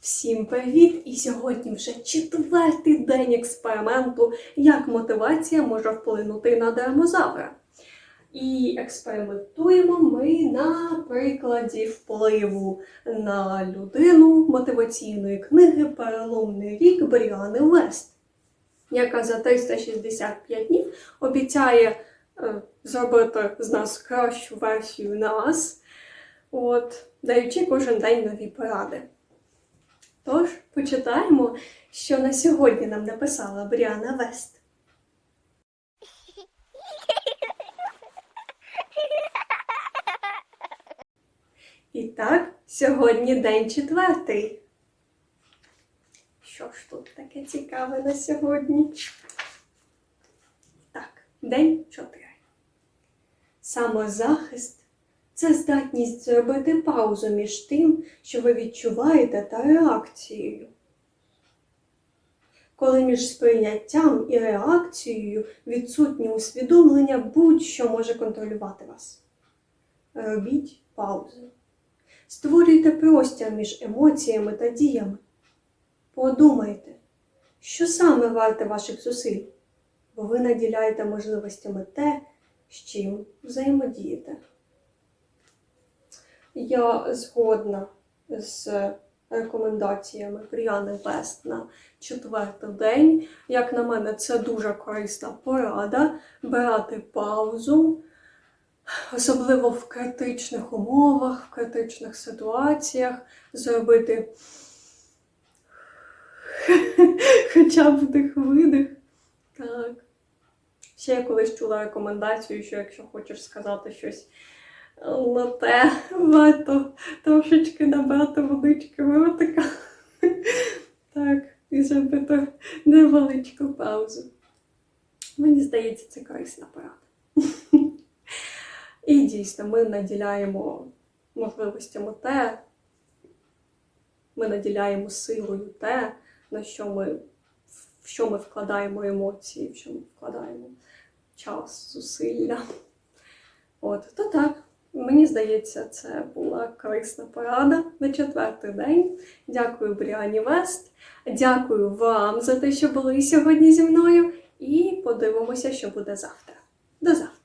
Всім привіт! І сьогодні вже четвертий день експерименту, як мотивація може вплинути на дермозавра. І експериментуємо ми на прикладі впливу на людину мотиваційної книги Переломний рік Бріани Вест, яка за 365 днів обіцяє е, зробити з нас кращу версію нас, от, даючи кожен день нові поради. Тож почитаємо, що на сьогодні нам написала Бріана Вест. І так, сьогодні день четвертий. Що ж тут таке цікаве на сьогодні? Так, день чотири. Самозахист це здатність зробити паузу між тим, що ви відчуваєте, та реакцією. Коли між сприйняттям і реакцією відсутнє усвідомлення, будь-що може контролювати вас. Робіть паузу. Створюйте простір між емоціями та діями. Подумайте, що саме варте ваших зусиль, бо ви наділяєте можливостями те, з чим взаємодієте. Я згодна з рекомендаціями Бріани Вест на четвертий день. Як на мене, це дуже корисна порада брати паузу, особливо в критичних умовах, в критичних ситуаціях, зробити хоча б вдих-видих. Так. Ще я колись чула рекомендацію, що якщо хочеш сказати щось на те, варто трошечки набрати водички в ротика. Так, і зробити невеличку паузу. Мені здається, це корисна порада. І дійсно, ми наділяємо можливостями те, ми наділяємо силою те, на що ми, в що ми вкладаємо емоції, в що ми вкладаємо час, зусилля. От, то так, мені здається, це була корисна порада на четвертий день. Дякую Бріані Вест. Дякую вам за те, що були сьогодні зі мною. І подивимося, що буде завтра. До завтра!